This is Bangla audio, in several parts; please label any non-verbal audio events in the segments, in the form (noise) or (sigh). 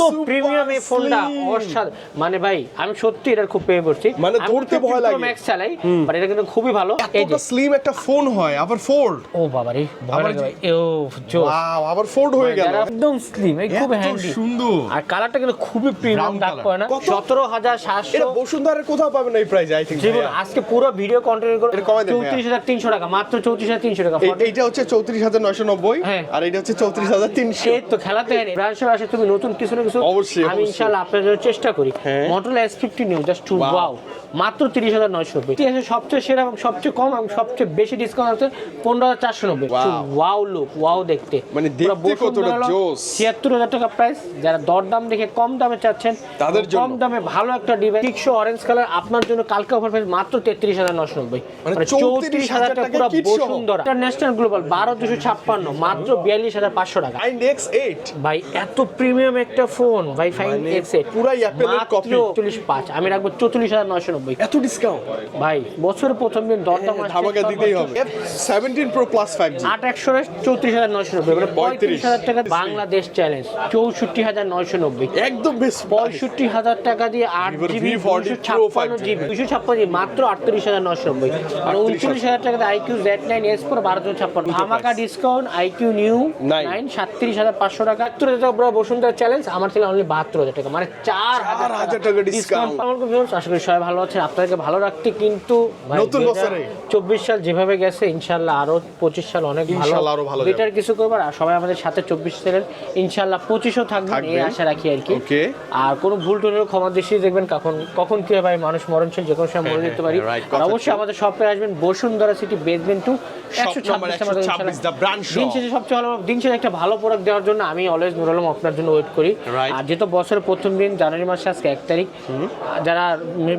এত প্রিমিয়াম এই ফোনটা অসাধারণ মানে ভাই আমি সত্যি এটার খুব প্রেমে পড়ছি মানে ধরতে ভয় লাগে। ম্যাক্স চালাই বাট এটা কিন্তু খুবই ভালো। এই যে স্লিম একটা ফোন হয় আবার ফোল্ড ও বাবা রে ভয় আবার লাগে ভাই ও জোস ওয়াও আবার ফোল্ড হয়ে গেল। একদম স্লিম এই খুব হ্যান্ডি সুন্দর। আর কালারটা কিন্তু খুবই প্রিমিয়াম দাগ। পড়ে না। কত? সতেরো হাজার এটা সাতশো বসুন্ধরার কোথাও পাবেন না এই প্রাইস আই থিংক জীবন আজকে পুরো ভিডিও কন্টিনিউ করে এটা কমাই দেন ভাইয়া। চৌত্রিশ হাজার তিনশো টাকা মাত্র চৌত্রিশ হাজার তিনশো টাকা এইটা হচ্ছে চৌত্রিশ হাজার নয়শো নব্বই হ্যাঁ। আর এটা হচ্ছে চৌত্রিশ হাজার তিনশো। তো খেলাতে হয়নি ব্রাঞ্চের আসে তুমি নতুন কিছু না কিছু অবশ্যই, আমি। ইনশাল্লাহ আপনার জন্য চেষ্টা করি। হ্যাঁ। Motorola S fifty new just too wow মাত্র তিরিশ হাজার নয়শো নব্বই। ইতিহাসে সবচেয়ে সেরা এবং সবচেয়ে কম এবং সবচেয়ে বেশি ডিসকাউন্ট আছে পনেরো হাজার চারশো নব্বই। ওয়াও লুক ওয়াও দেখতে। মানে। ছিয়াত্তর হাজার টাকা প্রাইস যারা দরদাম দেখে কম দামে চাচ্ছেন তাদের কম দামে ভালো একটা ডিভাইস অরেঞ্জ কালার আপনার জন্য কালকে অফার প্রাইস মাত্র তেত্রিশ হাজার নশো নব্বই। মানে মানে চৌত্রিশ হাজার টাকা পুরো বসুন্ধরা। ইন্টারন্যাশনাল গ্লোবাল বারো দুশো ছাপ্পান্ন মাত্র বিয়াল্লিশ হাজার পাঁচশো টাকা। ভাই এত প্রিমিয়াম একটা ফোন ফাইন মানে পুরাই copy। চল্লিশ পাঁচ। আমি রাখব চৌচল্লিশ হাজার নয়শো নব্বই। এত ডিসকাউন্ট ভাই বছরের প্রথম দিন দরদাম ধামাকা দিতেই হবে। Seventeen pro plus five G আট একশো চৌত্রিশ হাজার নয়শো নব্বই। মানে পঁয়ত্রিশ। 35 হাজার টাকা বাংলাদেশ চ্যালেঞ্জ চৌষট্টি হাজার নয়শো নব্বই। একদম বেস্ট পঁয়ষট্টি হাজার টাকা দিয়ে আট Vivo জিবি V40 দুশো Pro ছাপ্পান্ন 5G জিবি দুশো ছাপ্পান্ন জিবি মাত্র আটত্রিশ হাজার নশো নব্বই। আর উনচল্লিশ হাজার টাকা দিয়ে iQOO Z nine S four ধামাকা discount iQOO new Nine। Nine সাতত্রিশ হাজার পাঁচশো টাকা। একাত্তর হাজার টাকা বসুন্ধরা চ্যালেঞ্জ আমার ছিল অনলি বাহাত্তর হাজার টাকা মানে চার হাজার টাকা ডিসকাউন্ট আমার খুব viewers, আশা করি সবাই ভালো আছেন আপনাদেরকে ভালো রাখতে কিন্তু নতুন বছরে। চব্বিশ সাল যেভাবে গেছে ইনশাল্লাহ আরও পঁচিশ সাল অনেক ভালো। আরও ভালো বেটার কিছু করবার আর সবাই আমাদের সাথে চব্বিশ সালের ইনশাল্লাহ পঁচিশও থাকবেন এই আশা রাখি আর কি। আর কোনো ভুল টুলের ক্ষমা দৃষ্টি দেখবেন কখন কখন কি হয় ভাই মানুষ মরণশীল যে কোনো সময় মরে যেতে পারি। (laughs) আর অবশ্যই। আমাদের শপে আসবেন Bashundhara city basement two Shop number 126, the brand shop. দিন শেষে সবচেয়ে ভালো দিন শেষে একটা ভালো প্রোডাক্ট দেওয়ার জন্য আমি অলওয়েজ নুর আলম আপনার জন্য ওয়েট করি. আর যেহেতু বছরের প্রথম দিন জানুয়ারি মাসে আজকে এক তারিখ যারা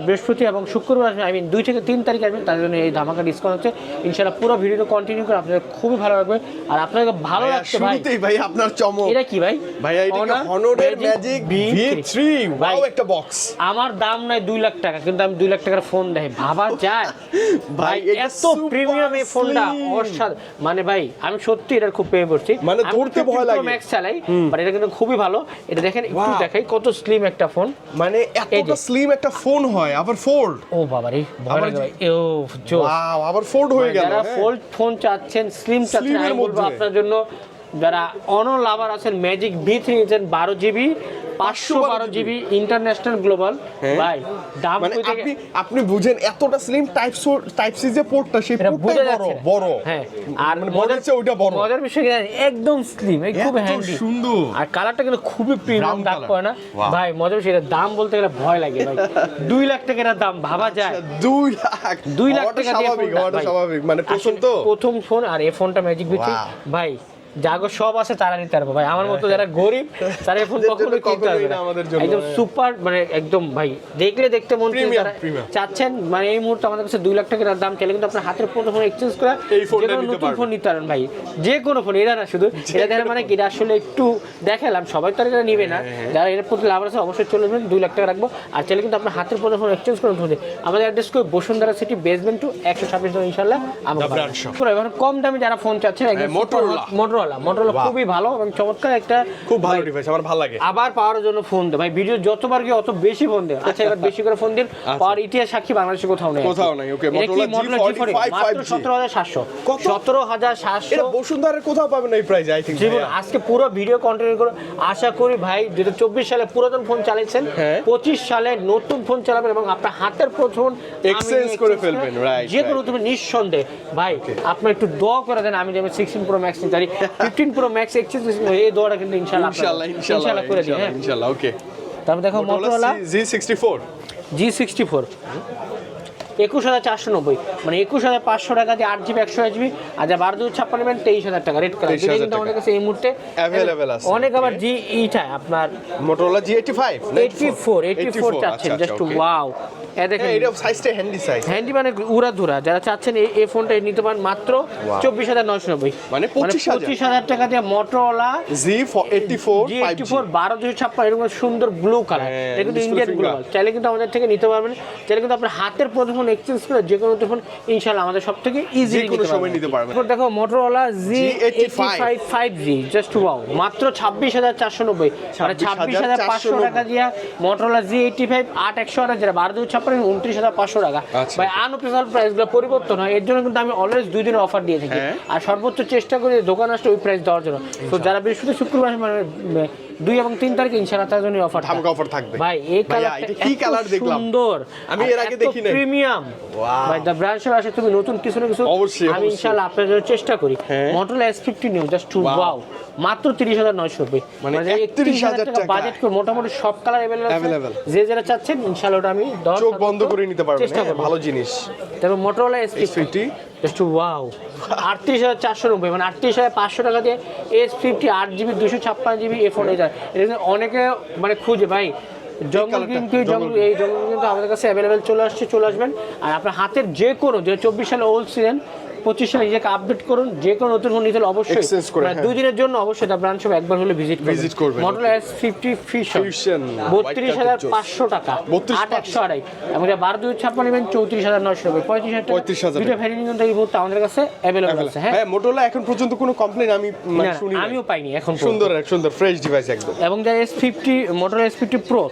বৃহস্পতি এবং শুক্রবার আসবেন আই মিন দুই থেকে তিন তারিখ আসবেন তাদের জন্য এই ধামাকা ডিসকাউন্ট হচ্ছে। ইনশাল্লাহ পুরো ভিডিওটা কন্টিনিউ করে আপনাদের খুবই ভালো লাগবে। আর আপনাদের ভালো লাগছে ভাই। শুরুতেই ভাই আপনার চমক। এটা কি ভাই? ভাইয়া এটা হনরের ম্যাজিক ভি V3 ওয়াও একটা বক্স আমার দাম নাই দুই লাখ টাকা কিন্তু আমি দুই লাখ টাকার ফোন দেয়। ভাবা যায়। (laughs) ভাই ভাই, এত প্রিমিয়াম এই ফোনটা। অসাধারণ মানে ভাই আমি সত্যি এটার খুব প্রেমে পড়ছি। মানে ধরতে ভয় লাগে। ম্যাক্স চালাই বাট এটা কিন্তু খুবই ভালো। এটা দেখেন একটু দেখাই কত স্লিম একটা ফোন মানে এতটা। স্লিম একটা ফোন হয় আবার ফোল্ড ও বাবা রে ভয় আবার লাগে ভাই ও জোস। ওয়াও আবার ফোল্ড হয়ে গেল যারা হ্যাঁ। ফোল্ড ফোন চাচ্ছেন স্লিম চাচ্ছেন আমি বলব আপনার জন্য যারা অনর লাভার আছেন ম্যাজিক ভি থ্রি নিচ্ছেন বারো জিবি পাঁচশো বারো জিবি ইন্টারন্যাশনাল গ্লোবাল। হ্যাঁ। ভাই দাম মানে আপনি আপনি বুঝেন এতটা স্লিম টাইপ টাইপ সি যে পোর্টটা সেই বোঝা বড় বড়। হ্যাঁ আর মানে মজার মজার চেয়ে ওইটা বড়। মজার বিষয় একদম স্লিম এই খুব হ্যান্ডি সুন্দর। আর কালারটা কিন্তু খুবই প্রিমিয়াম দাগ। পড়ে না। ভাই মজার বিষয় দাম বলতে গেলে ভয় লাগে ভাই। (laughs) দুই লাখ টাকার দাম ভাবা যায়। দুই লাখ। দুই লাখ টাকা স্বাভাবিক। স্বাভাবিক। মানে প্রথম তো। প্রথম ফোন আর এই ফোনটা ম্যাজিক বিচি ভাই যাগো সব আছে তারা নিতে পারবে। ভাই আমার মতো যারা গরিব তারা কখনো কিনতে পারবে না। না আমাদের জন্য, একদম হ্যাঁ। সুপার মানে একদম ভাই দেখলে দেখতে মন। চাচ্ছেন মানে এই মুহূর্তে আমাদের কাছে দুই লাখ টাকার দাম চাইলে কিন্তু আপনার হাতের ফোন এক্সচেঞ্জ করে যে কোনো নতুন। ফোন নিতে পারেন ভাই। যে কোনো ফোন এটা না শুধু এটা দেখেন মানে কি আসলে একটু দেখালাম সবাই তো আর এটা নিবে না। হ্যাঁ, যারা এর প্রতি লাভ আছে অবশ্যই চলে যাবেন দুই লাখ টাকা রাখব। আর চাইলে কিন্তু আপনার হাতের প্রথম ফোন এক্সচেঞ্জ করে ফোন আমাদের অ্যাড্রেস করে বসুন্ধরা সিটি বেসমেন্ট টু একশো ছাব্বিশ ইনশাল্লাহ আমরা কম দামে যারা ফোন চাচ্ছেন হ্যাঁ, Motorola। মোটরোলা মোটরোলা খুবই ভালো এবং চমৎকার একটা খুব ভালো ডিভাইস আমার ভালো লাগে। আবার পাওয়ার জন্য ফোন দেয় ভাই ভিডিও যতবার গিয়ে অত বেশি ফোন দেয় আচ্ছা এবার (laughs) বেশি করে ফোন দিন। পাওয়ার ইতিহাস সাক্ষী বাংলাদেশে কোথাও নেই। কোথাও নেই, okay, Motorola G45 মাত্র 5G সতেরো হাজার সাতশো। কত? সতেরো হাজার এটা সাতশো বসুন্ধরার কোথাও পাবেন না এই প্রাইস আই থিংক জীবন আজকে পুরো ভিডিও কন্টিনিউ করে আশা করি ভাই যেটা চব্বিশ সালে পুরাতন ফোন চালিয়েছেন হ্যাঁ। পঁচিশ সালে নতুন ফোন চালাবেন এবং আপনার হাতের প্রথম Exchange করে ফেলবেন, right, যে কোনো তুমি নিঃসন্দেহে ভাই আপনার একটু দোয়া করে দেন আমি যেমন সিক্সটিন প্রো ম্যাক্স নিতে (laughs) ফিফটিন প্রো ম্যাক্স এক্সচেঞ্জ এই দোয়াটা কিন্তু ইনশাল্লাহ ইনশাআল্লাহ ইনশাল্লাহ করে দিই হ্যাঁ। ইনশাআল্লাহ ওকে তারপর দেখো মোটরোলা Z64 জি সিক্সটি ফোর একুশ হাজার চারশো নব্বই। মানে একুশ হাজার পাঁচশো টাকা দিয়ে আট জিবি একশো জিবি আর যা বারো দুই ছাপ্পান্ন নেবেন তেইশ হাজার টাকা। রেড কালার কিন্তু আমাদের কাছে এই মুহূর্তে। Available আছে। অনেক আবার জি ইটা আপনার Motorola G85 eighty four eighty four চাচ্ছেন জাস্ট ওয়াও এ দেখেন। এটা সাইজটা হ্যান্ডি সাইজ হ্যান্ডি মানে উড়াধুরা। যারা চাচ্ছেন এই এই ফোনটা নিতে পারেন মাত্র চব্বিশ হাজার নয়শো নব্বই। মানে 25,000 পঁচিশ হাজার। টাকা দিয়ে মোটরওয়ালা Z84 G eighty 5G four বারো দুশো ছাপ্পান্ন এরকম সুন্দর ব্লু কালার হ্যাঁ, এটা কিন্তু ইন্ডিয়ান। গ্লোবাল চাইলে কিন্তু আমাদের থেকে নিতে পারবেন। চাইলে কিন্তু আপনার হাতের প্রথম এক্সচেঞ্জ করে যে কোনো ফোন ইনশাল্লাহ আমাদের সব থেকে ইজি কোনো সময় নিতে পারবেন। তারপর দেখো Motorola G eighty G85 five five G just wow মাত্র ছাব্বিশ হাজার চারশো নব্বই। মানে ছাব্বিশ হাজার পাঁচশো টাকা দিয়ে যেটা উনত্রিশ হাজার পাঁচশো টাকা। আচ্ছা। ভাই প্রাইসগুলো পরিবর্তন হয় এর জন্য কিন্তু আমি অলওয়েজ দুই দিনের অফার দিয়ে থাকি। হ্যাঁ। আর সর্বোচ্চ চেষ্টা করি দোকান আসলে ওই প্রাইস দেওয়ার জন্য। তো যারা বৃহস্পতি শুক্রবার মানে দুই এবং তিন তারিখে ইনশাআল্লাহ তার জন্য অফার ধামাকা offer থাকবে। ভাই এই কালারটা কি colour দেখলাম? সুন্দর আমি এর আগে দেখি নাই। প্রিমিয়াম ভাই দ্য ব্র্যান্ড আসে তুমি নতুন কিছু না কিছু অবশ্যই, আমি ইনশাআল্লাহ আপনার জন্য চেষ্টা করি। Motorola S fifty new just too. Wow মাত্র তিরিশ হাজার নয়শো রুপি মানে একত্রিশ 31,000 হাজার টাকা বাজেট করে মোটামুটি সব কালার. অ্যাভেলেবেল যে যেটা চাচ্ছেন ইনশাআল্লাহ ওটা আমি চোখ বন্ধ করে নিতে পারবেন হ্যাঁ, ভালো জিনিস। তারপর Motorola S fifty fifty just wow আটত্রিশ হাজার চারশো নব্বই মানে আটত্রিশ হাজার পাঁচশো টাকা দিয়ে এস ফিফটি আট জিবি দুশো ছাপ্পান্ন জিবি এ ফোন এটা অনেকে মানে খুঁজে ভাই। জঙ্গল কিন্তু জঙ্গল এই জঙ্গল কিন্তু আমাদের কাছে অ্যাভেলেবেল চলে আসছে চলে আসবেন। আর আপনার হাতের যে কোনো যে চব্বিশ সালে ওল্ড ছিলেন পঁচিশ সালে নিজেকে আপডেট করুন যে কোনো নতুন ফোন নিতে হলে অবশ্যই মানে হ্যাঁ। দুই দিনের জন্য অবশ্যই তার ব্রাঞ্চ একবার হলে ভিজিট Visit করবেন, মডেল এস ফিফটি ফিশন বত্রিশ হাজার পাঁচশো টাকা 32 আট একশো আড়াই। এবং যা বারো দুই ছাপ্পান্ন নেবেন চৌত্রিশ হাজার নয়শো নব্বই। পঁয়ত্রিশ হাজার টাকা। 35,000 দুটো ভ্যারিয়েন্ট কিন্তু এই মুহূর্তে আমাদের কাছে অ্যাভেলেবল আছে হ্যাঁ? মোটোলা এখন পর্যন্ত কোনো কমপ্লেন আমি মানে শুনি আমিও পাইনি এখন সুন্দর সুন্দর ফ্রেশ ডিভাইস একদম। এবং যার S fifty motor S fifty pro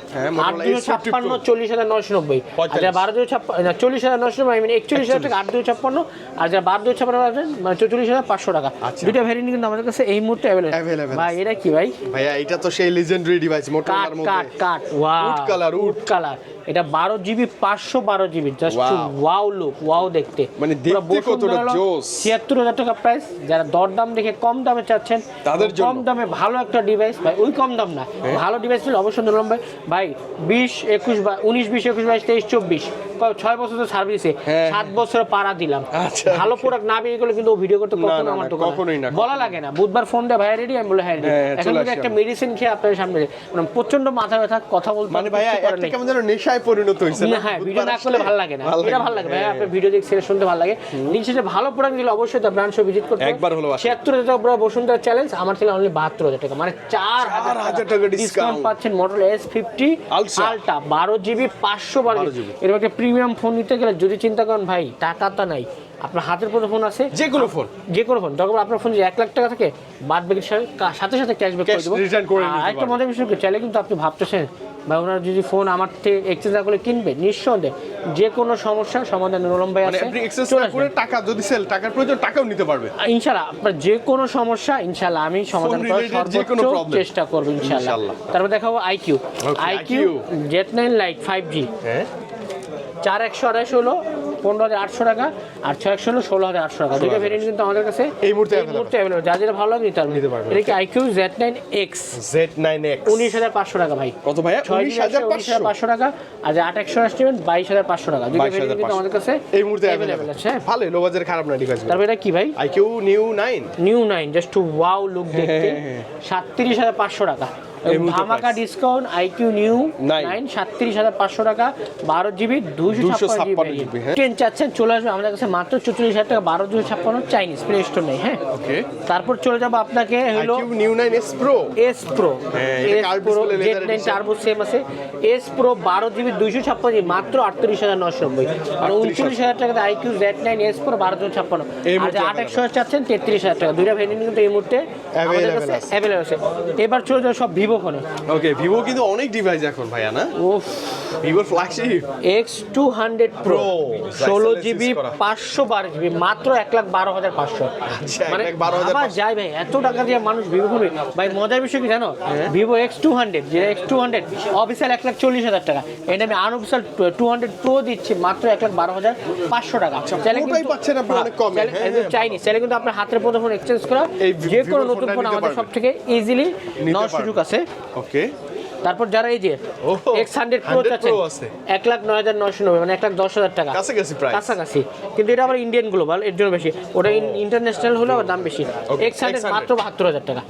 আট দুশো ছাপ্পান্ন চল্লিশ হাজার নয়শো নব্বই। আর যা 45 বারো দুশো ছাপ্পান্ন চল্লিশ হাজার নয়শো নব্বই মানে একচল্লিশ হাজার টাকা আট দুশো ছাপ্পান্ন। আর যা বারো দুশো ছাপ্পান্ন মানে চল্লিশ হাজার পাঁচশো টাকা। আচ্ছা। দুটো ভ্যারিয়েন্ট কিন্তু আমাদের কাছে এই মুহূর্তে অ্যাভেলেবল ভাই এটা কি ভাই? ভাইয়া এটা তো সেই লেজেন্ডারি ডিভাইস কাট মধ্যে cut cut. Wow Wood color, wood। Colour এটা বারো জিবি পাঁচশো বারো GB just wow look wow দেখতে। মানে দেখতে কতটা জোস। ছিয়াত্তর হাজার টাকা প্রাইস যারা দরদাম দেখে কম দামে চাচ্ছেন তাদের কম জন্য। হ্যাঁ। দামে ভালো একটা ডিভাইস ভাই ওই কম দাম না। ভালো ডিভাইস ছিল অবশ্যই নিলাম ভাই ভাই বিশ একুশ বা উনিশ বিশ একুশ বাইশ তেইশ চব্বিশ। ক- ছয় বছর তো সার্ভিসে হ্যাঁ, সাত বছর পাড়া দিলাম। আচ্ছা। ভালো প্রোডাক্ট না বেরিয়ে গেলে কিন্তু ভিডিও করতে কখনো আমার কখনোই না, বলা লাগে না। বুধবার ফোন দেয় ভাই রেডি আমি বলে হ্যাঁ হ্যাঁ, এখন একটা মেডিসিন খেয়ে আপনার সামনে মানে প্রচণ্ড মাথা ব্যথা কথা বলতে মানে করার একটা কেমন যেন নেশায় পরিণত হয়েছে না, হ্যাঁ ভিডিও না করলে ভালো লাগে না। এটা ভালো লাগে ভাই হ্যাঁ। আপনার ভিডিও দেখে শুনতে ভালো লাগে। দিন শেষে ভালো প্রোডাক্ট দিলে অবশ্যই তার ব্রাঞ্চ ভিজিট করতে। একবার আসুন। ছিয়াত্তর হাজার টাকা বসুন্ধরা চ্যালেঞ্জ আমার ছিল অনলি বাহাত্তর হাজার টাকা। মানে চার হাজার হাজার টাকা ডিসকাউন্ট পাচ্ছেন মডেল এস ফিফটি Ultra। আলটা বারো জিবি পাঁচশো বারো 12 জিবি এরকম একটা প্রিমিয়াম ফোন নিতে গেলে যদি চিন্তা করেন ভাই টাকা তো নাই। আপনার হাতের কোনো ফোন আছে। যে কোনো ফোন। যে কোনো ফোন। যখন আপনার ফোন যে এক লাখ টাকা থাকে বাদ বাকির সাথে সাথে ক্যাশব্যাক করে দেবো। একটা মজার বিষয় চাইলে কিন্তু আপনি ভাবতেছেন বা ওনার যদি ফোন আমার থেকে এক্সচেঞ্জ না করে কিনবে নিঃসন্দেহে যে কোনো সমস্যার সমাধান ভাই মানে আছে। আপনি না করে টাকা যদি সেল টাকার প্রয়োজন টাকাও নিতে পারবে। আর ইনশাল্লাহ আপনার যে কোনো সমস্যা ইনশাল্লাহ আমি সমাধান করার সর্বোচ্চ চেষ্টা করব ইনশাল্লাহ। তারপর দেখাবো iQOO iQOO Z nine lite five G হ্যাঁ। চার একশো আড়াইশো হলো পনেরো হাজার আটশো টাকা আর ছয় একশো হলো ষোলো হাজার আটশো টাকা। দুটো ভেরিয়েন্ট কিন্তু আমাদের কাছে এই মুহূর্তে এই। মুহূর্তে অ্যাভেলেবল যা যেটা ভালো লাগে নিতে পারবেন নিতে পারবেন, এটা কি iQOO Z nine X Z nine X উনিশ হাজার পাঁচশো টাকা ভাই। কত ছয় উনিশ হাজার পাঁচশো টাকা। আর যে আট একশো আসবেন বাইশ হাজার পাঁচশো টাকা। দুটো 22,500 ভেরিয়েন্ট কিন্তু আমাদের কাছে এই মুহূর্তে অ্যাভেলেবল আছে। হ্যাঁ। ভালো লো বাজারে খারাপ না ডিভাইস তারপর এটা কি ভাই? IQOO new nine new nine just too wow look দেখতে। হ্যাঁ, হ্যাঁ। সাতত্রিশ হাজার পাঁচশো টাকা। ধামাকা ডিসকাউন্ট আইকিউ নিউ নাইন সাতত্রিশ হাজার পাঁচশো টাকা বারো জিবি দুশো ছাপ্পান্ন জিবি হ্যাঁ। টেন চাচ্ছেন চলে আসবে আমাদের কাছে মাত্র চল্লিশ হাজার টাকা বারো দুশো ছাপ্পান্ন চাইনিজ প্লে স্টোর নেই হ্যাঁ। ওকে তারপর চলে যাব আপনাকে হলো new nine S pro S pro S pro Z nine turbo same আছে। এস প্রো বারো জিবি দুইশো ছাপ্পান্ন জিবি মাত্র আটত্রিশ হাজার নশো নব্বই। আর উনচল্লিশ হাজার। টাকাতে iQOO Z nine S pro বারো দুশো ছাপ্পান্ন। আর আট একশো চাচ্ছেন তেত্রিশ হাজার টাকা। দুইটা ভেরিয়েন্ট কিন্তু এই মুহূর্তে আমাদের কাছে অ্যাভেলেবল আছে। এবার চলে যাও সব ভিভো ফোনে ওকে ভিভো কিন্তু অনেক ডিভাইস এখন ভাইয়া না? ভিভোর flagship X two hundred pro Pro, ষোলো Excel জিবি assist পাঁচশো বারো জিবি মাত্র এক লাখ বারো হাজার পাঁচশো। আচ্ছা, মানে ভাবা। যায় ভাই এত টাকা দিয়ে মানুষ ভিভো কিনবে ভাই মজার বিষয় কি জানো? ভিভো এক্স টু হান্ড্রেড যে এক্স টু হান্ড্রেড অফিসিয়াল এক লাখ চল্লিশ হাজার টাকা। এটা আমি আনঅফিসিয়াল টু হান্ড্রেড প্রো দিচ্ছি মাত্র এক লাখ বারো হাজার পাঁচশো টাকা। চাইলে পুরোটাই কিন্তু- পাচ্ছেন আপনি হ্যাঁ, চাইলে- হ্যাঁ। কিন্তু আপনার হাতের প্রথম ফোন এক্সচেঞ্জ করা। যে কোনো নতুন ফোন আমাদের সব থেকে ইজিলি নেওয়ার পারবেন। সুযোগ আছে। ওকে তারপর যারা এই যে এক্স হান্ড্রেড প্রো 100 চাচ্ছেন Pro আছে। এক লাখ নয় হাজার নয়শো নব্বই মানে এক লাখ দশ হাজার টাকা। কাছাকাছি price। কাছাকাছি। কিন্তু এটা আবার ইন্ডিয়ান গ্লোবাল এর জন্য বেশি। ওটা ইন্টারন্যাশনাল হলে আবার দাম বেশি। এক্স হান্ড্রেড মাত্র বাহাত্তর হাজার টাকা।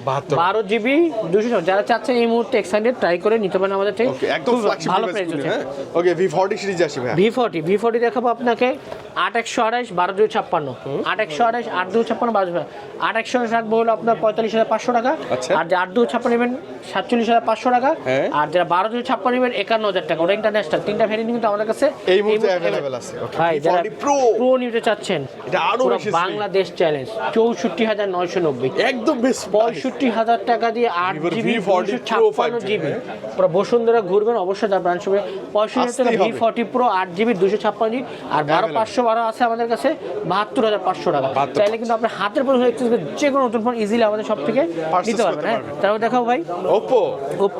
বারো জিবি দুশো যারা চাচ্ছেন এই মুহূর্তে এক্স হান্ড্রেড ট্রাই করে নিতে পারেন আমাদের থেকে। একদম ভালো প্রাইস হচ্ছে। ওকে ভি ফর্টি সিরিজ আসি ভাইয়া। ভি ফর্টি ভি ফর্টি দেখাবো আপনাকে। আট একশো আড়াইশ বারো দুই ছাপ্পান্ন। আট একশো আড়াইশ আট দুই ছাপ্পান্ন বারো আট একশো আড়াইশ রাখব হলো আপনার পঁয়তাল্লিশ হাজার পাঁচশো টাকা। আচ্ছা। আর যে আট দুই ছাপ্পান্ন নেবেন সাতচল্লিশ হাজার পাঁচশো টাকা। হ্যাঁ। আর যারা বারো দুশো ছাপ্পান্ন নেবেন একান্ন হাজার টাকা। ওটা ইন্টারন্যাশনাল তিনটা ভ্যারিয়েন্ট কিন্তু আমাদের কাছে এই মুহূর্তে available আছে। ভাই যারা V40 প্রো নিতে চাচ্ছেন এটা আরও বেশি বাংলাদেশ চ্যালেঞ্জ চৌষট্টি হাজার নয়শো নব্বই। একদম বেস্ট পঁয়ষট্টি হাজার টাকা দিয়ে আট জিবি V40 ছাপ্পান্ন জিবি হ্যাঁ। পুরো বসুন্ধরা ঘুরবেন অবশ্যই তার ব্রাঞ্চ হবে পঁয়ষট্টি হাজার টাকা ভি ফর্টি প্রো আট জিবি দুশো ছাপ্পান্ন জিবি আর বারো পাঁচশো বারো আছে আমাদের কাছে বাহাত্তর হাজার পাঁচশো টাকা। 72,500 চাইলে কিন্তু আপনার হাতের পর যে কোনো নতুন ফোন ইজিলি আমাদের সব থেকে নিতে পারবেন হ্যাঁ? তারপর দেখাও ভাই। ওপো।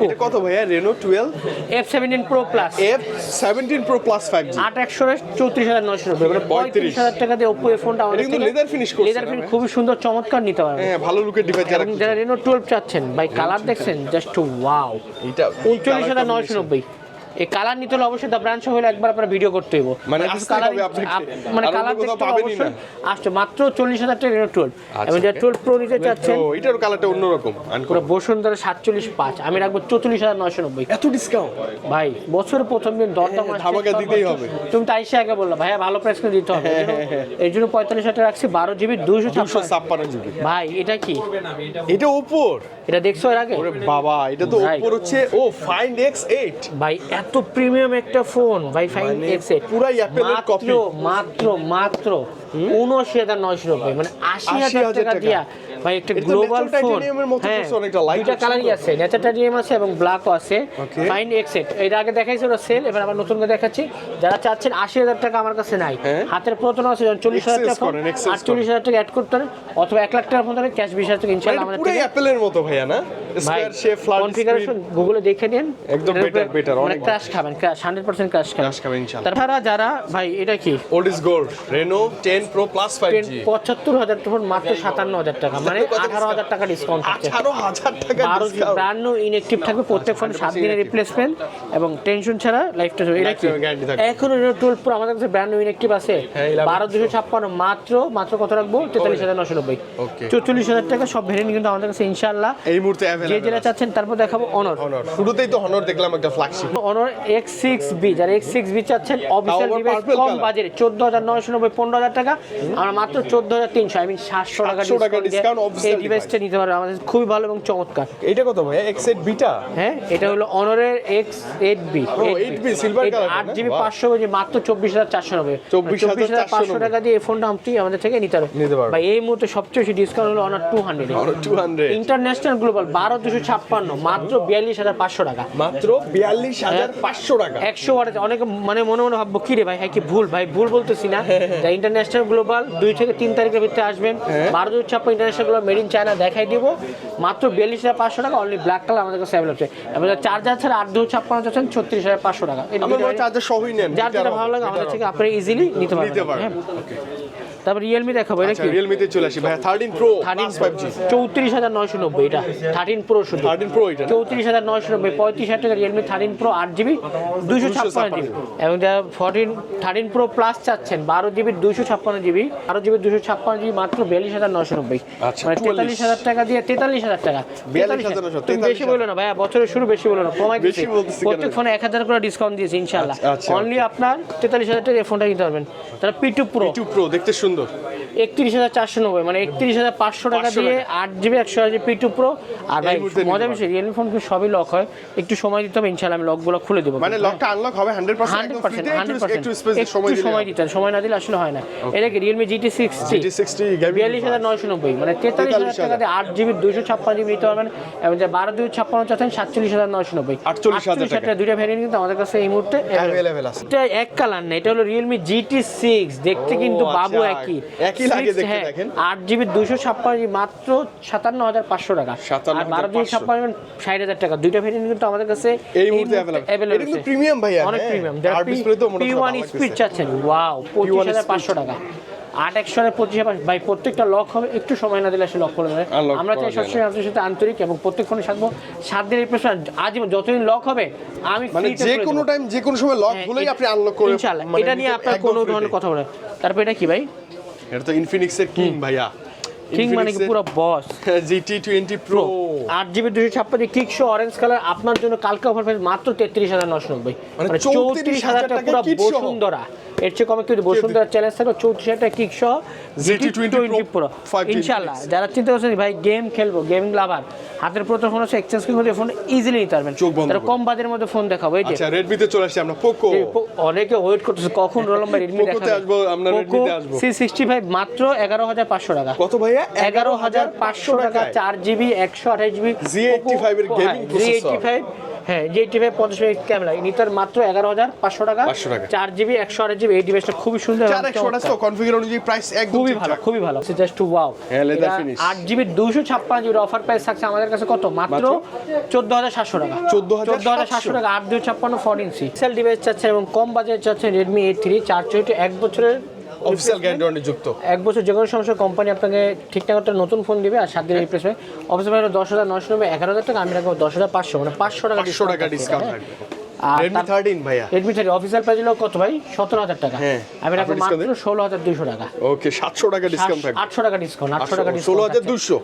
এটা কত ভাইয়া Reno twelve F seventeen pro plus F seventeen pro plus five G আট একশো চৌত্রিশ হাজার নয়শো নব্বই মানে পঁয়ত্রিশ। হাজার টাকা দিয়ে ওপো এই ফোনটা আমাদের কিন্তু লেদার ফিনিশ করছে লেদার ফিনিশ? খুবই সুন্দর চমৎকার নিতে পারবেন হ্যাঁ ভালো লুকের ডিভাইস যারা যারা রেনো টুয়েলভ চাচ্ছেন ভাই কালার দেখছেন? জাস্ট ওয়াও এটা উনচল্লিশ হাজার নয়শো নব্বই। এই কালার নিতে হলে অবশ্যই দ্য ব্রাঞ্চ হলে একবার আপনার ভিডিও করতে হইব। মানে হবে মানে কালার দেখতে অবশ্যই আসছে মাত্র চল্লিশ হাজার টাকা রেনো টুয়েলভ আচ্ছা, এবং যারা টুয়েলভ প্রো নিতে চাচ্ছেন তো এটার কালারটা অন্যরকম পুরো বসুন্ধরা সাতচল্লিশ পাঁচ। আমি রাখব চৌচল্লিশ হাজার নয়শো নব্বই। এত ডিসকাউন্ট ভাই বছরের প্রথম দিন দরদাম হ্যাঁ, ধামাকা দিতেই হবে। তুমি তো আইসে আগে বললা ভাইয়া ভালো প্রাইস করে দিতে হবে। এই জন্য- এই জন্য পঁয়তাল্লিশ হাজার টাকা রাখছি বারো জিবি দুইশো দুশো ছাপ্পান্ন ছাপ্পান্ন জিবি। ভাই এটা কি? এটা ওপোর? এটা দেখছ এর আগে? ওরে বাবা এটা তো। ওপোর হচ্ছে ও ফাইন্ড এক্স এইট ভাই এত প্রিমিয়াম একটা ফোন ভাই ফাইন পুরাই অ্যাপলের কপি। মাত্র মাত্র উনআশি হাজার নয়শো নব্বই মানে আশি 80,000 টাকা টাকা। দিয়া ভাই একটা গ্লোবাল ফোন অনেকটা, light দুইটা কালারই আছে ন্যাচার টাইটেনিয়াম আছে এবং ব্ল্যাকও আছে। ফাইন এক্সেট এর আগে দেখাইছে ওরা সেল এবার আবার নতুন করে দেখাচ্ছি। যারা চাচ্ছেন আশি হাজার টাকা আমার কাছে নাই হ্যাঁ। হাতের প্রথম আছে যখন চল্লিশ হাজার টাকা ফোন আটচল্লিশ হাজার টাকা অ্যাড করতে অথবা এক লাখ টাকা ফোন ক্যাশ বিশ হাজার টাকা ইনশাল্লাহ আমাদের পুরাই থেকে। অ্যাপেলের মতো ভাইয়া না? ভাই স্কয়ার শেপ ফ্ল্যাট কনফিগারেশন গুগলে দেখে নিন। একদম better, better, মানে অনেক ক্র্যাশ খাবেন ক্র্যাশ হান্ড্রেড পার্সেন্ট ক্র্যাশ খাবেন। Crash খাবেন ইনশাআল্লাহ। তাছাড়া যারা ভাই এটা কি? Old is gold Reno 10 pro plus 5G পঁচাত্তর হাজার মাত্র সাতান্ন হাজার টাকা। মানে কত আঠারো হাজার টাকা ডিসকাউন্ট থাকছে। 18000 টাকা ডিসকাউন্ট ব্র্যান্ড নিউ ইনএক্টিভ থাকবে প্রত্যেক ফোন সাত দিনের রিপ্লেসমেন্ট এবং টেনশন ছাড়া লাইফ টাইম এটা কি? Lifetime guarantee থাকবে। এখন প্রো আমাদের কাছে ব্র্যান্ড নিউ ইনএক্টিভ আছে। হ্যাঁ, eleven বারো দুশো ছাপ্পান্ন মাত্র মাত্র কত রাখব? তেতাল্লিশ হাজার নশো নব্বই। Okay. চৌচল্লিশ হাজার টাকা সব ভেরিয়েন্ট কিন্তু আমাদের কাছে ইনশাল্লাহ এই মুহূর্তে যে অ্যাভেলেবল যেটা চাচ্ছেন তারপর দেখাবো অনর শুরুতেই তো হনর দেখলাম একটা flagship Honor X six B যারা এক্স সিক্স চাচ্ছেন অফিসিয়াল আবার ডিভাইস কম বাজেটে। চোদ্দ হাজার নয়শো নব্বই পনেরো হাজার টাকা। আমরা মাত্র চোদ্দ হাজার তিনশো আই মিন সাতশো টাকা 700 টাকা official এই ডিভাইসটা নিতে আমাদের খুবই ভালো এবং চমৎকার। এটা কত ভাইয়া এক্স8 বিটা হ্যাঁ এটা হলো অনরের X eight B 8B, silver color আট জিবি পাঁচশো মাত্র চব্বিশ হাজার চারশো নব্বই। 24,490 পাঁচশো টাকা দিয়ে এই ফোনটা আপনি আমাদের থেকে নিতে পারবেন। ভাই এই মুহূর্তে সবচেয়ে বেশি ডিসকাউন্ট হলো Honor two hundred Honor 200 international global বারো দুশো ছাপ্পান্ন মাত্র বিয়াল্লিশ হাজার পাঁচশো টাকা। মাত্র 42500 টাকা। একশো ওয়াটে অনেকে মানে মনে মনে ভাববো কি রে ভাই হ্যাঁ কি ভুল? ভাই ভুল বলতেছি না। ইন্টারন্যাশনাল গ্লোবাল দুই থেকে তিন তারিখের ভিতরে আসবেন। বারো দুই ছাপ্পা international global made in China দেখাই দিব। মাত্র বিয়াল্লিশ হাজার পাঁচশো টাকা অনলি ব্ল্যাক কালার আমাদের কাছে অ্যাভেলেবল আছে। এবং চার্জার ছাড়া আট দু ছাপ্পান্ন যাচ্ছেন ছত্রিশ হাজার পাঁচশো টাকা। চার্জার সহই নেন যার যেটা ভালো লাগে আমাদের থেকে আপনি ইজিলি নিতে পারবেন। হ্যাঁ। তারপর রিয়েলমি দেখাবো এটা আচ্ছা কি? রিয়েলমি তে চলে আসি। ভাইয়া 13 প্রো থার্টিন প্লাস 5G চৌত্রিশ হাজার নয়শো নব্বই এটা। থার্টিন প্রো শুধু। 13 প্রো এটা না? চৌত্রিশ হাজার নয়শো নব্বই পঁয়ত্রিশ হাজার টাকা রিয়েলমি থার্টিন প্রো আট জিবি দুইশো ছাপ্পান্ন জিবি এবং যারা ফোরটিন থার্টিন প্রো প্লাস চাচ্ছেন বারো জিবি দুইশো ছাপ্পান্ন জিবি বারো জিবি দুশো ছাপ্পান্ন জিবি মাত্র বিয়াল্লিশ হাজার নশো নব্বই। আচ্ছা, মানে 44 তেতাল্লিশ হাজার টাকা দিয়ে তেতাল্লিশ হাজার টাকা। 42,900, তুমি বেশি বলো না ভাইয়া বছরের শুরু বেশি বলো না কমাই কেন? প্রত্যেক ফোনে এক হাজার করে ডিসকাউন্ট দিয়েছি ইনশাল্লাহ আচ্ছা, আচ্ছা, অনলি আপনার তেতাল্লিশ হাজার টাকা এই ফোনটা নিতে পারবেন। তারা পি টু প্রো 2 প্রো দেখতে সুন্দর একত্রিশ হাজার চারশো নব্বই মানে একত্রিশ হাজার পাঁচশো টাকা দিয়ে আট জিবি একশো জিবি পি টু প্রো। আর ভাই মজা। বিষয় রিয়েলমি ফোন কিন্তু সবই লক হয়। একটু সময় দিতে হবে ইনশাল্লাহ আমি লকগুলো খুলে দেবো। মানে লকটা আনলক হবে হান্ড্রেড পার্সেন্ট হান্ড্রেড পার্সেন্ট একটু সময় দিতে হবে। সময় না দিলে আসলে হয় না। এটা কি Realme GT sixty GT60 gaming বিয়াল্লিশ হাজার নয়শো নব্বই মানে তেতাল্লিশ হাজার টাকা দিয়ে আট জিবি দুইশো ছাপ্পান্ন জিবি নিতে পারবেন। এবং যে বারো দুই ছাপ্পান্ন চাচ্ছেন সাতচল্লিশ হাজার নয়শো নব্বই। 48,000 টাকা। দুইটা ভ্যারিয়েন্ট কিন্তু আমাদের কাছে এই মুহূর্তে এটা এক কালার না এটা হলো রিয়েলমি জিটি সিক্স দেখতে কিন্তু বাবু আচ্ছা। একই একই লাগে দেখতে হ্যাঁ, দেখেন। আট জিবি দুইশো ছাপ্পান্ন জিবি মাত্র সাতান্ন হাজার পাঁচশো টাকা। 57,500 আর বারো জিবি ছাপ্পান্ন ষাট হাজার টাকা। দুইটা ভেরিয়েন্ট কিন্তু আমাদের কাছে এই মুহূর্তে available এটা কিন্তু প্রিমিয়াম ভাই অনেক। প্রিমিয়াম আর display তো মোটামুটি পি হচ্ছে ওয়ান ভালো স্পিড চাচ্ছেন। ওয়াও পঁচিশ P1 হাজার পাঁচশো টাকা। আট একশো পঁচিশ হাজার ভাই প্রত্যেকটা লক হবে। একটু সময় না দিলে আসলে লক করে দেবে আমরা চাই সবসময় আপনার সাথে আন্তরিক এবং প্রত্যেক ফোনে থাকব সাত দিনের যতদিন লক হবে আমি মানে যে কোনো টাইম যে কোনো সময় লক হ্যাঁ, হলেই আপনি আনলক করে ইনশাআল্লাহ। মানে এটা নিয়ে আপনার কোনো ধরনের কথা বলে তারপর এটা কি ভাই? এটা তো ইনফিনিক্সের কিং ভাইয়া। কিং মানে কি? পুরো বস জিটি টোয়েন্টি প্রো আট জিবি দুশো ছাপ্পান্ন অরেঞ্জ কালার আপনার জন্য কালকে অফার মাত্র তেত্রিশ হাজার নশো নব্বই। মানে মানে চৌত্রিশ হাজার টাকা পুরো বসুন্ধরা। এর চেয়ে কমে কিন্তু বসুন্ধরা চ্যালেঞ্জ থাকবে চৌত্রিশ হাজার কিক সহ ZT 20 প্রো ইনশাল্লাহ যারা চিন্তা করছেন ভাই গেম খেলব গেমিং লাভার হাতের প্রথম ফোন হচ্ছে এক্সচেঞ্জ করে ফোন ইজিলি নিতে পারবেন। তারা কম বাজেটের মধ্যে ফোন দেখাবো এই যে। আচ্ছা রেডমিতে চলে আসছি আমরা পোকো অনেকে ওয়েট করতেছে কখন রোলাম ভাই রেডমি পোকোতে আসব, আমরা রেডমিতে আসব। সি সিক্সটি ফাইভ মাত্র এগারো হাজার পাঁচশো টাকা। কত ভাইয়া? এগারো হাজার পাঁচশো টাকা টাকায়। চার জিবি একশো আঠাশ জিবি Z85 এর gaming জি এইটটি ফাইভ হ্যাঁ এইটটি ফাইভ পঞ্চাশ মিনিট ক্যামেরা নিতার মাত্র এগারো হাজার পাঁচশো টাকা 500 টাকা। চার জিবি একশো আঠাশ জিবি এই ডিভাইসটা খুবই সুন্দর চার একশো আঠাশ তো কনফিগার অনুযায়ী প্রাইস একদম খুবই ভালো খুবই ভালো। জাস্ট টু ওয়াও হ্যাঁ, আট জিবি দুশো ছাপ্পান্ন জিবি অফার প্রাইস থাকছে আমাদের কাছে কত? মাত্র চোদ্দ হাজার সাতশো টাকা। 14,700 চোদ্দ হাজার সাতশো টাকা আট দুই ছাপ্পান্ন ফোর ইঞ্চি সেল ডিভাইস চাচ্ছেন এবং কম বাজেট চাচ্ছেন রেডমি এইট থ্রি চার চৌটি এক বছরের অফিসিয়াল গ্যারান্টি ওয়ারেন্টি যুক্ত। এক বছর যে কোনো সমস্যা কোম্পানি আপনাকে ঠিকঠাক একটা নতুন ফোন দিবে আর সাত দিনের রিপ্লেসমেন্ট অফিসিয়াল ভাই দশ হাজার নশো নব্বই এগারো হাজার টাকা আমি রাখব দশ হাজার পাঁচশো মানে পাঁচশো টাকা পাঁচশো টাকা ডিসকাউন্ট হ্যাঁ। থাকবে। ভাইয়া। প্রাইস হলো কত ভাই? সতেরো হাজার টাকা। হ্যাঁ। আমি রাখব মাত্র ষোলো হাজার দুইশো টাকা। ওকে সাতশো টাকা ডিসকাউন্ট থাকবে। আটশো টাকা ডিসকাউন্ট আটশো টাকা ডিসকাউন্ট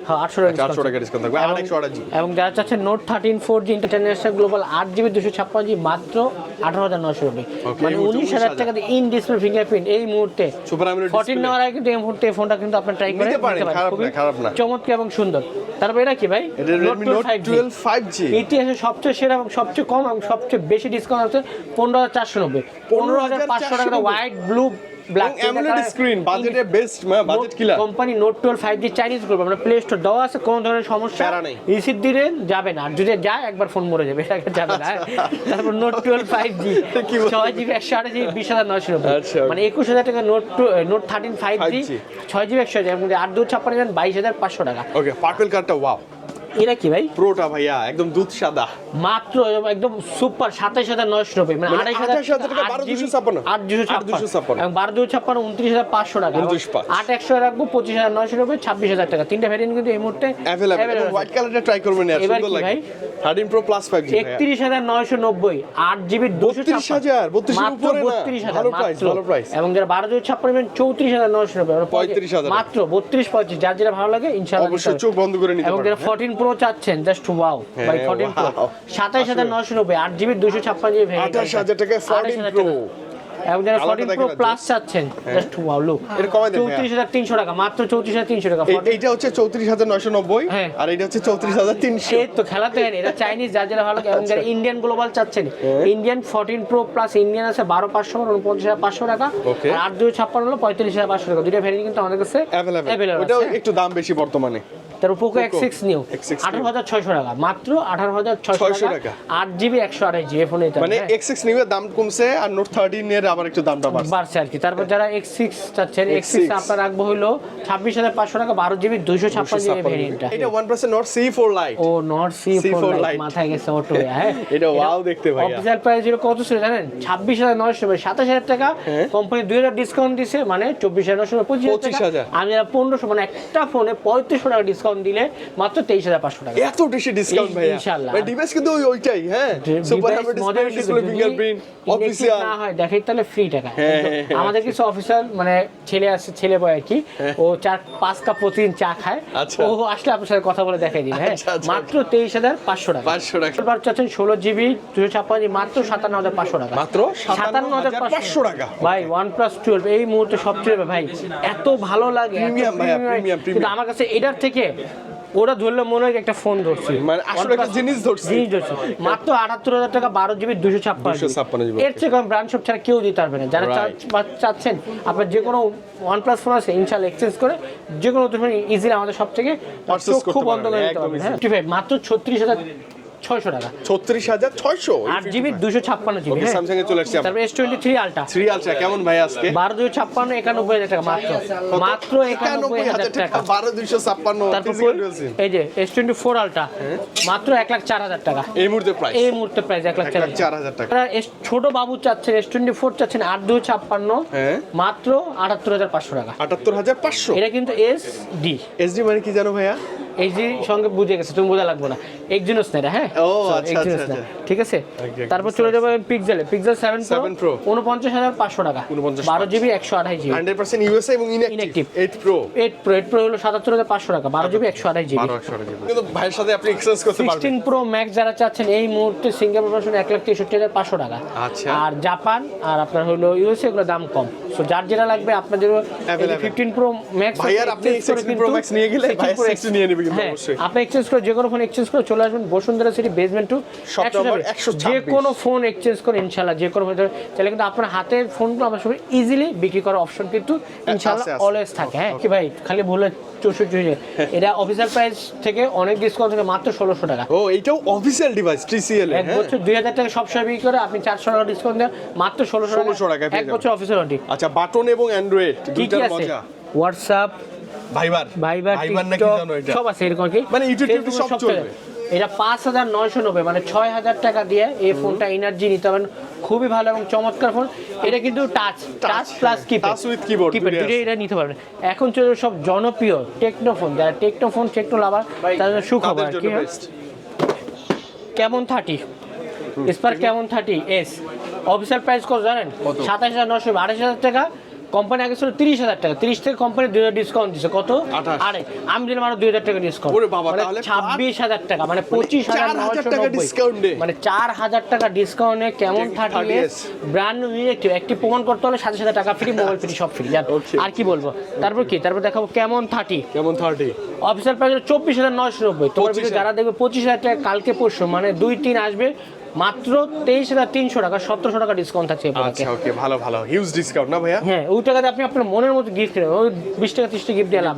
হ্যাঁ আটশো টাকা আটশো টাকা ডিসকাউন্ট থাকবে। আর জিবি এবং যারা চাচ্ছে note thirteen four G international global GB মাত্র আঠারো হাজার নশো নব্বই। মানে উনিশ হাজার 19,000 টাকা ইন ডিসপ্লে ফিঙ্গারপ্রিন্ট এই মুহূর্তে। নেওয়ার আগে কিন্তু এই মুহূর্তে ফোনটা কিন্তু আপনার ট্রাই করে নিতে পারেন, খারাপ না, খারাপ না। চমৎকার এবং সুন্দর। তারপর এটা কি ভাই? এটা Redmi note 5G twelve five G ইতিহাসে সবচেয়ে সেরা এবং সবচেয়ে কম এবং সবচেয়ে বেশি ডিসকাউন্ট হচ্ছে পনেরো হাজার চারশো নব্বই। পনেরো হাজার পাঁচশো টাকা white blue black AMOLED screen বাজেটে best budget killer company note twelve five G Chinese group আমরা প্লে স্টোর দেওয়া আছে কোনো ধরনের সমস্যা? নেই। রিসিভ দিলেন যাবে না। আর যদি যায় একবার ফোন মরে যাবে এটাকে যাবে না। তারপর নোট (laughs) বিশ হাজার মানে হাজার টাকা note note thirteen five G 5G ছয় জিবি একশো এবং আট দু ছাপ্পান্ন বাইশ হাজার পাঁচশো টাকা। ওকে পার্পল কার্ডটা ওয়াও এটা কি ভাই? প্রোটা ভাইয়া একদম দুধ সাদা। মাত্র একদম সুপার সাতাইশ হাজার নয়শো নব্বই মানে মানে আড়াইশ 28,000 টাকা, 12,256 আট দুশো 8,256 ছাপ্পান্ন। এবং বারো দুশো ছাপ্পান্ন উনত্রিশ হাজার পাঁচশো টাকা। আট একশো রাখব পঁচিশ হাজার নয়শো নব্বই ছাব্বিশ হাজার টাকা। তিনটা ভ্যারিয়েন্ট কিন্তু এই মুহূর্তে অ্যাভেলেবল হোয়াইট কালারটা ট্রাই করবেন এবার কি ভাই? থার্টিন প্রো প্লাস ফাইভ একত্রিশ হাজার নয়শো নব্বই আট জিবি দুশো 32,000, 32,000 মাত্র বত্রিশ হাজার ভালো। এবং যারা বারো দুশো ছাপ্পান্ন চৌত্রিশ হাজার নয়শো নব্বই। আমরা 35,000 মাত্র বত্রিশ পঁয়ত্রিশ যার যেটা ভালো লাগে অবশ্যই চোখ বন্ধ করে নিতে এবং যারা ফোরটিন প্রো চাচ্ছেন just wow by fourteen pro wow। সাতাইশ হাজার নয়শো নব্বই আট জিবি দুশো ছাপ্পান্ন জিবি ভ্যারিয়েন্ট 28,000 টাকায় 14 Pro। এবং যারা কালারটা ফোরটিন দেখেন প্রো প্লাস চাচ্ছেন জাস্ট ওয়াও লুক এটা কমাই দেন ভাইয়া। চৌত্রিশ হাজার তিনশো টাকা মাত্র চৌত্রিশ হাজার তিনশো টাকা এইটা হচ্ছে চৌত্রিশ হাজার নয়শো নব্বই হ্যাঁ। আর এটা হচ্ছে চৌত্রিশ হাজার তিনশো এই তো খেলাতে হয় এটা চাইনিজ যার যেটা ভালো এবং যারা ইন্ডিয়ান গ্লোবাল চাচ্ছেন। Indian fourteen pro plus Indian আছে বারো পাঁচশো উনপঞ্চাশ হাজার পাঁচশো টাকা আর আট দুই ছাপ্পান্ন হলো পঁয়ত্রিশ হাজার পাঁচশো টাকা দুইটা ভ্যারিয়েন্ট কিন্তু আমাদের কাছে ওটাও আছে। একটু দাম বেশি বর্তমানে তারপর পোকো এক্স সিক্স নিউ আঠারো হাজার ছয়শো টাকা। মাত্র আঠারো হাজার ছয়শো টাকা। আট জিবি একশো আঠাশ জিবি ফোনে মানে এক্স সিক্স নিউ এর দাম কমছে আর নোট থার্টিন এর আবার একটু দামটা বাড়ছে। আর কি। তারপর যারা এক্স সিক্স চাচ্ছেন এক্স সিক্স আপনার রাখব হলো ছাব্বিশ হাজার পাঁচশো টাকা বারো জিবি দুইশো ছাপ্পান্ন জিবি ভ্যারিয়েন্টটা এটা one percent note C four lite ও নট সি ফোর Lite। মাথায় গেছে অটো হ্যাঁ? (laughs) এটা wow দেখতে ভাইয়া। অফিসিয়াল প্রাইস কত ছিল জানেন? ছাব্বিশ হাজার নয়শো সাতাশ হাজার টাকা। হ্যাঁ। কোম্পানি দুই হাজার ডিসকাউন্ট দিছে মানে চব্বিশ হাজার নয়শো পঁচিশ হাজার আমি পনেরোশো মানে একটা ফোনে পঁয়ত্রিশশো টাকা ডিসকাউন্ট দিলে মাত্র তেইশ হাজার পাঁচশো টাকা। এত বেশি ডিসকাউন্ট ভাইয়া। ইনশাআল্লাহ। ডিভাইস কিন্তু ওই ওইটাই হ্যাঁ? Super Device display display fingerprint official না হয় দেখাই তাহলে ফ্রি টাকা। হ্যাঁ, হ্যাঁ, হ্যাঁ, আমাদের কিছু অফিসার মানে ছেলে আছে ছেলে বয় আর কি ও চার পাঁচ কাপ প্রতিদিন চা খায়। আচ্ছা। ও আসলে আপনার সাথে কথা বলে দেখাই দিন হ্যাঁ। আচ্ছা, আচ্ছা, মাত্র তেইশ হাজার পাঁচশো টাকা। 500 টাকা। এবার চাচ্ছেন ষোলো জিবি দুশো ছাপ্পান্ন জিবি মাত্র সাতান্ন হাজার পাঁচশো টাকা। মাত্র 57,500 টাকা। ভাই ওয়ান প্লাস টুয়েলভ এই মুহূর্তে সবচেয়ে ভাই এত ভালো লাগে premium, premium, কিন্তু আমার কাছে এটার থেকে (laughs) ওরা ধরলে মনে হয় একটা ফোন ধরছি। মানে আসলে একটা জিনিস ধরছি। জিনিস ধরছি। মাত্র আটাত্তর হাজার টাকা বারো জিবি দুশো ছাপ্পান্ন 256 জিবি। এর চেয়ে কম ব্র্যান্ড শপ ছাড়া কেউ দিতে পারবে না। যারা চাচ্ছেন আপনার যে কোনো ওয়ান প্লাস ফোন আছে ইনশাল্লাহ এক্সচেঞ্জ করে যে কোনো ইজিলি আমাদের সব থেকে খুব বন্ধ করে দিতে পারবেন। হ্যাঁ মাত্র ছত্রিশ হাজার ছয়শো টাকা। ছত্রিশ হাজার ছয়শো। আট জিবি দুশো ছাপ্পান্ন জিবি স্যামসাং এ চলে আসছি তারপর S twenty three ultra three কেমন ভাই আজকে? বারো দুই ছাপ্পান্ন একানব্বই হাজার টাকা মাত্র। মাত্র একানব্বই হাজার টাকা। বারো দুইশো ছাপ্পান্ন তারপর এই যে এস টোয়েন্টি ফোর আলটা মাত্র এক লাখ চার হাজার টাকা। এই মুহূর্তে প্রাইস এই মুহূর্তে প্রাইস এক লাখ চার হাজার। টাকা। ছোট বাবু চাচ্ছেন এস টোয়েন্টি ফোর চাচ্ছেন আট দুই ছাপ্পান্ন হ্যাঁ। মাত্র আটাত্তর হাজার পাঁচশো টাকা। আটাত্তর হাজার পাঁচশো। এটা কিন্তু এস ডি এস ডি মানে কি জানো ভাইয়া? এইচডি সঙ্গে বুঝে গেছে তুমি বোঝা লাগবে না। এক্সিনোস না হ্যাঁ? ও, আচ্ছা, আচ্ছা, আচ্ছা। ঠিক আছে? তারপর চলে যাবে পিক্সেলে পিক্সেল সেভেন 7 প্রো উনপঞ্চাশ হাজার পাঁচশো টাকা। 49,500 বারো জিবি একশো আঠাশ জিবি হান্ড্রেড পার্সেন্ট ইউএসএ এবং inactive Inactive। Eight pro eight pro eight pro হলো সাতাত্তর হাজার পাঁচশো টাকা বারো জিবি একশো আঠাশ জিবি বারো একশো কিন্তু ভাইয়ের সাথে আপনি এক্সচেঞ্জ করতে পারবেন। সিক্সটিন প্রো ম্যাক্স যারা চাচ্ছেন এই মুহূর্তে সিঙ্গাপুর ভার্সন এক লাখ তেষট্টি হাজার পাঁচশো টাকা। আচ্ছা। আর জাপান আর আপনার হলো ইউএসএ এগুলো দাম কম। সো যার যেটা লাগবে আপনাদের Available। ফিফটিন প্রো ম্যাক্স ভাইয়ার আপনি 16 Pro Max নিয়ে গেলে 16 নিয়ে নেবে কিন্তু হ্যাঁ অবশ্যই। আপনি এক্সচেঞ্জ করে যে কোনো ফোন এক্সচেঞ্জ করে চলে আসবেন Bashundhara city basement two Shop number 126 যে কোনো ফোন এক্সচেঞ্জ করে যে কোনো ফোন চাইলে কিন্তু আপনার হাতের ফোনগুলো আমার সময় ইজিলি বিক্রি করার অপশন কিন্তু। অলওয়েজ থাকে। হ্যাঁ কি ভাই খালি ভুলে চৌষট্টি এটা অফিসিয়াল প্রাইস থেকে অনেক ডিসকাউন্ট থেকে মাত্র ষোলোশো টাকা। ও এইটাও অফিসিয়াল ডিভাইস টিসিএল এক বছর দুই হাজার টাকা সবসময় বিক্রি করে আপনি চারশো টাকা ডিসকাউন্ট দেন মাত্র ষোলোশো 1600 টাকায় এক বছর অফিসিয়াল আচ্ছা বাটন এবং অ্যান্ড্রয়েড দুইটার মজা। হোয়াটসঅ্যাপ ভাইবার? ভাইবার ভাইবার নাকি জানো এটা? সব আছে এরকম কি? মানে ইউটিউব সব চলবে। এটা পাঁচ হাজার নয়শো নব্বই মানে ছয় হাজার টাকা দিয়ে এই ফোনটা এনার্জি নিতে পারেন খুবই ভালো এবং চমৎকার ফোন। এটা কিন্তু touch touch plus. Keypad Touch with keypad এটা নিতে পারবেন। এখন চলে সব জনপ্রিয় টেকনো ফোন যারা টেকনো ফোন টেকনো লাভার তাদের সুখবর। কি কেমন থার্টি স্পার্ক কেমন? থার্টি এস অফিসিয়াল প্রাইস কত জানেন? সাতাশ হাজার নশো আড়াইশ হাজার টাকা। কোম্পানি আগে ছিল তিরিশ হাজার টাকা। তিরিশ থেকে কোম্পানি দুই হাজার ডিসকাউন্ট দিচ্ছে কত? আরে আমি দিলাম আরও দুই হাজার টাকা ডিসকাউন্ট ওরে ছাব্বিশ হাজার টাকা মানে পঁচিশ হাজার টাকা এ। মানে চার হাজার টাকা ডিসকাউন্টে কেমন 30S থার্টি ব্র্যান্ড নিউ একটি একটি প্রমাণ করতে হলে সাথে সাথে টাকা ফ্রি মোবাইল ফ্রি সব ফ্রি আর কি বলব? তারপর কি? তারপর দেখাবো কেমন থার্টি কেমন থার্টি অফিসিয়াল প্রাইস চব্বিশ হাজার নয়শো নব্বই। তোমার 25,000 ভিডিও যারা দেখবে পঁচিশ হাজার টাকা কালকে পরশু মানে দুই তিন আসবে মাত্র তেইশ হাজার তিনশো টাকা সতেরোশো টাকা ডিসকাউন্ট থাকছে আচ্ছা ওকে ভালো ভালো হিউজ ডিসকাউন্ট না ভাইয়া? হ্যাঁ ওই টাকাতে আপনি আপনার মনের মতো গিফট নেবেন। ওই বিশ টাকা তিরিশ টাকা গিফট দিয়ে লাভ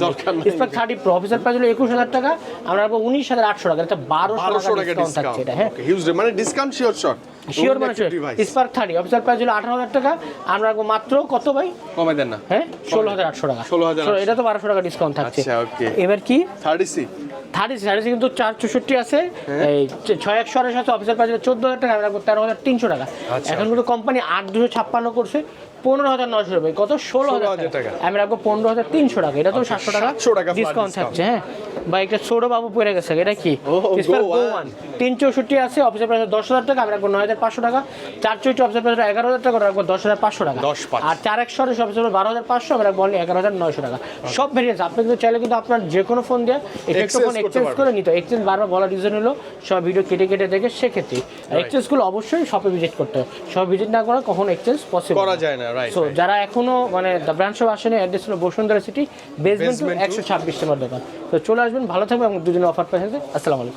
spark thirty pro official price হলো একুশ হাজার টাকা আমরা উনিশ হাজার আটশো টাকা এটা বারোশো টাকা ডিসকাউন্ট থাকছে এটা হ্যাঁ। হিউজ মানে ডিসকাউন্ট শিওর শট শিওর মানে স্পার্ক থার্টি অফিসিয়াল প্রাইস হলো আঠারো হাজার টাকা। আমরা রাখব মাত্র কত ভাই? কমাই দেন না। হ্যাঁ? ষোলো হাজার আটশো টাকা। 16,800 ষোলো- এটা তো বারোশো টাকা ডিসকাউন্ট থাকছে। আচ্ছা, এবার কি? থার্টি সি থার্টি থার্টি কিন্তু চার চৌষট্টি আছে। এই ছয় একশো আড়াইশো আছে। অফিসের প্রাইস চোদ্দ হাজার টাকা। রাখব তেরো হাজার তিনশো টাকা। আচ্ছা। এখন কিন্তু কোম্পানি আট দুশো ছাপ্পান্ন করছে। পনেরো হাজার নশো রুপি কত? ষোলো 16,000 হাজার টাকা। আমি রাখব পনেরো হাজার তিনশো টাকা। এটা তো সাতশো টাকা 700 টাকা ডিসকাউন্ট থাকছে হ্যাঁ? বা একটা ছোটো বাবু পড়ে গেছে। এটা কি। One। তিন চৌষট্টি আছে। অফিসের প্রাইস দশ হাজার টাকা। আমি রাখব নয় হাজার পাঁচশো টাকা। চার এগারো হাজার টাকা রাখব দশ হাজার পাঁচশো টাকা। 10 পাঁচ। আর চার একশো বারো হাজার পাঁচশো আমি রাখব এগারো হাজার নয়শো টাকা। সব ভেরিয়েন্স আপনি কিন্তু চাইলে কিন্তু আপনার যে কোনো ফোন দিয়ে একটা ফোন এক্সচেঞ্জ। করে নিতে। এক্সচেঞ্জ বারবার বলার রিজন হলো সব ভিডিও কেটে কেটে দেখে সেক্ষেত্রে এক্সচেঞ্জগুলো অবশ্যই শপে ভিজিট করতে হবে। সব ভিজিট না করা কখনো এক্সচেঞ্জ পসিবল করা যায় না রাইট সো যারা এখনও মানে দ্য ব্রাঞ্চ অফ আসেনি অ্যাড্রেস হলো বসুন্ধরা সিটি বেসমেন্ট। একশো ছাব্বিশ নম্বর দোকান। তো চলে আসবেন ভালো থাকবেন এবং দুজনে অফার পেয়ে আসসালামু আলাইকুম।